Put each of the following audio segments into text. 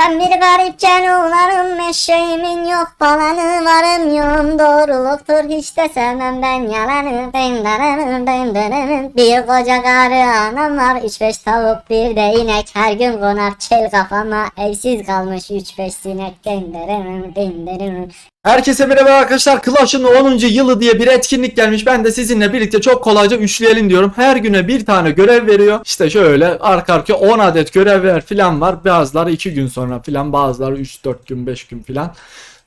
Ben bir garip cenularım eşeğimin yok falanı varım yoğum doğruluktur hiç de sevmem ben yalanı Dın dın dın dın. Bir koca karı anam var üç beş tavuk bir de inek her gün konar çel kafama evsiz kalmış üç beş sinek dın dın dın dın. Herkese merhaba arkadaşlar. Clash'ın 10. yılı diye bir etkinlik gelmiş. Ben de sizinle birlikte çok kolayca üçleyelim diyorum. Her güne bir tane görev veriyor. İşte şöyle arka arkaya 10 adet görevler falan var. Bazıları 2 gün sonra falan bazıları 3-4 gün 5 gün falan.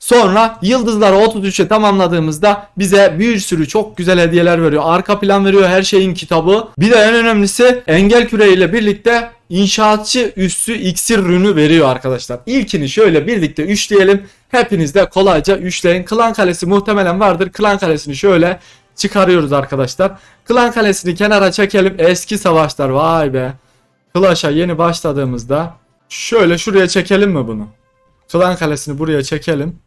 Sonra yıldızları 33'e tamamladığımızda bize bir sürü çok güzel hediyeler veriyor. Arka plan veriyor her şeyin kitabı. Bir de en önemlisi engel küreyle birlikte inşaatçı üssü iksir ürünü veriyor arkadaşlar. İlkini şöyle birlikte üçleyelim. Hepiniz de kolayca üçleyin. Klan kalesi muhtemelen vardır. Klan kalesini şöyle çıkarıyoruz arkadaşlar. Klan kalesini kenara çekelim. Eski savaşlar vay be. Clash'a yeni başladığımızda şöyle şuraya çekelim mi bunu? Klan kalesini buraya çekelim.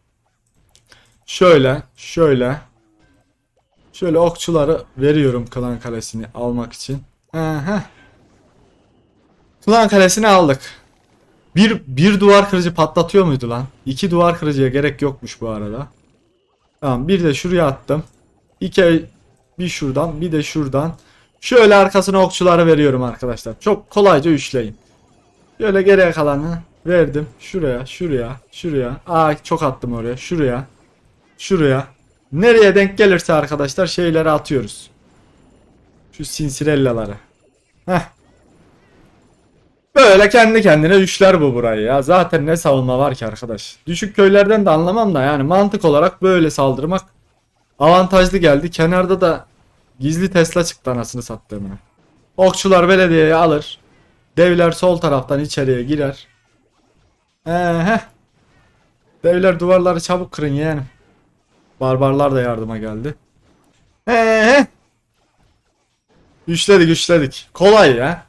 Şöyle, şöyle. Şöyle okçuları veriyorum klan kalesini almak için. Aha. Klan kalesini aldık. Bir, bir duvar kırıcı patlatıyor muydu lan? İki duvar kırıcıya gerek yokmuş bu arada. Tamam bir de şuraya attım. İki bir şuradan bir de şuradan. Şöyle arkasına okçuları veriyorum arkadaşlar. Çok kolayca üçleyin. Şöyle geriye kalanı verdim. Şuraya, şuraya, şuraya. Aa çok attım oraya. Şuraya. Şuraya. Nereye denk gelirse arkadaşlar şeyleri atıyoruz. Şu sinsirellaları. Heh. Böyle kendi kendine üçler bu burayı ya. Zaten ne savunma var ki arkadaş. Düşük köylerden de anlamam da yani mantık olarak böyle saldırmak avantajlı geldi. Kenarda da gizli Tesla çıktı anasını sattığımı. Okçular belediyeye alır. Devler sol taraftan içeriye girer. Ehe. Devler duvarları çabuk kırın yeğenim. Barbarlar da yardıma geldi. Ehe. Güçledik güçledik. Kolay ya.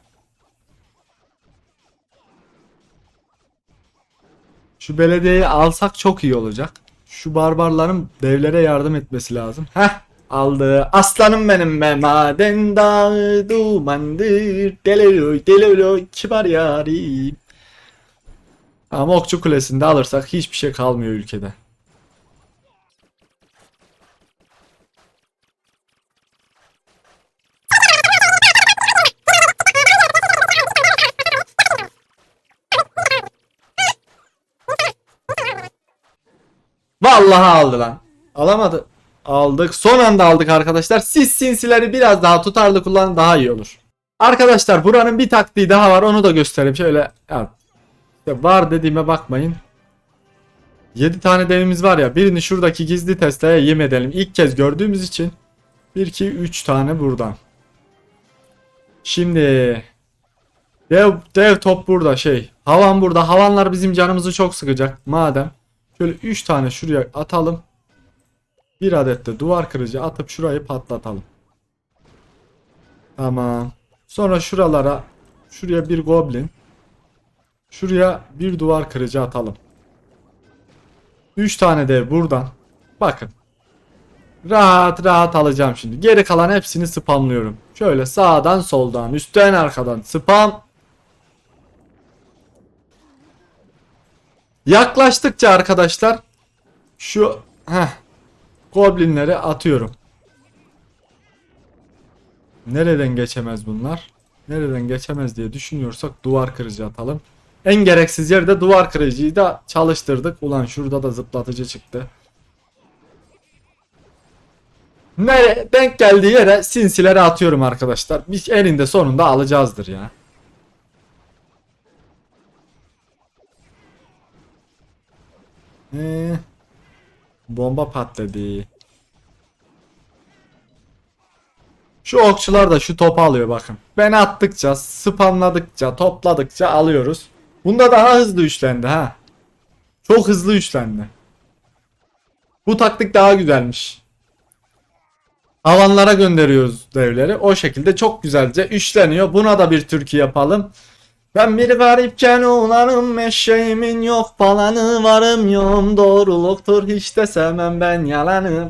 Şu belediyeyi alsak çok iyi olacak. Şu barbarların devlere yardım etmesi lazım. Heh aldı. Aslanım benim be maden dağı dumandır. Deleloy deleloy kibar yarim. Ama okçu kulesinde alırsak hiçbir şey kalmıyor ülkede. Vallahi aldı lan. Alamadı. Aldık. Son anda aldık arkadaşlar. Siz sinsileri biraz daha tutarlı kullanın daha iyi olur. Arkadaşlar buranın bir taktiği daha var. Onu da göstereyim. Şöyle işte var dediğime bakmayın. 7 tane devimiz var ya. Birini şuradaki gizli testaya yem edelim. İlk kez gördüğümüz için 1 2 3 tane buradan. Şimdi dev dev top burada şey. Havan burada. Havanlar bizim canımızı çok sıkacak. Madem Şöyle 3 tane şuraya atalım. Bir adet de duvar kırıcı atıp şurayı patlatalım. Tamam. Sonra şuralara şuraya bir goblin. Şuraya bir duvar kırıcı atalım. 3 tane dev buradan. Bakın. Rahat rahat alacağım şimdi. Geri kalan hepsini spamlıyorum. Şöyle sağdan soldan üstten arkadan spam. Yaklaştıkça arkadaşlar şu heh, goblinleri atıyorum. Nereden geçemez bunlar? Nereden geçemez diye düşünüyorsak duvar kırıcı atalım. En gereksiz yerde duvar kırıcıyı da çalıştırdık. Ulan şurada da zıplatıcı çıktı. Nere denk geldiği yere sinsileri atıyorum arkadaşlar. Biz eninde sonunda alacağızdır ya. Ee, bomba patladı. Şu okçular da şu topu alıyor bakın. Ben attıkça, spamladıkça, topladıkça alıyoruz. Bunda daha hızlı üçlendi ha. Çok hızlı üçlendi. Bu taktik daha güzelmiş. Havanlara gönderiyoruz devleri. O şekilde çok güzelce üçleniyor. Buna da bir türkü yapalım. Ben bir garipken oğlanım eşeğimin yok falanı varım yom. Doğruluktur hiç de sevmem ben yalanı.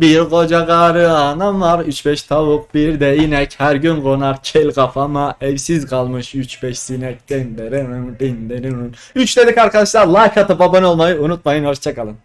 Bir koca karı anam var 3-5 tavuk bir de inek. Her gün konar kel kafama evsiz kalmış 3-5 sinek. Dın dırırın dın dırırın. 3 dedik arkadaşlar like atıp abone olmayı unutmayın hoşçakalın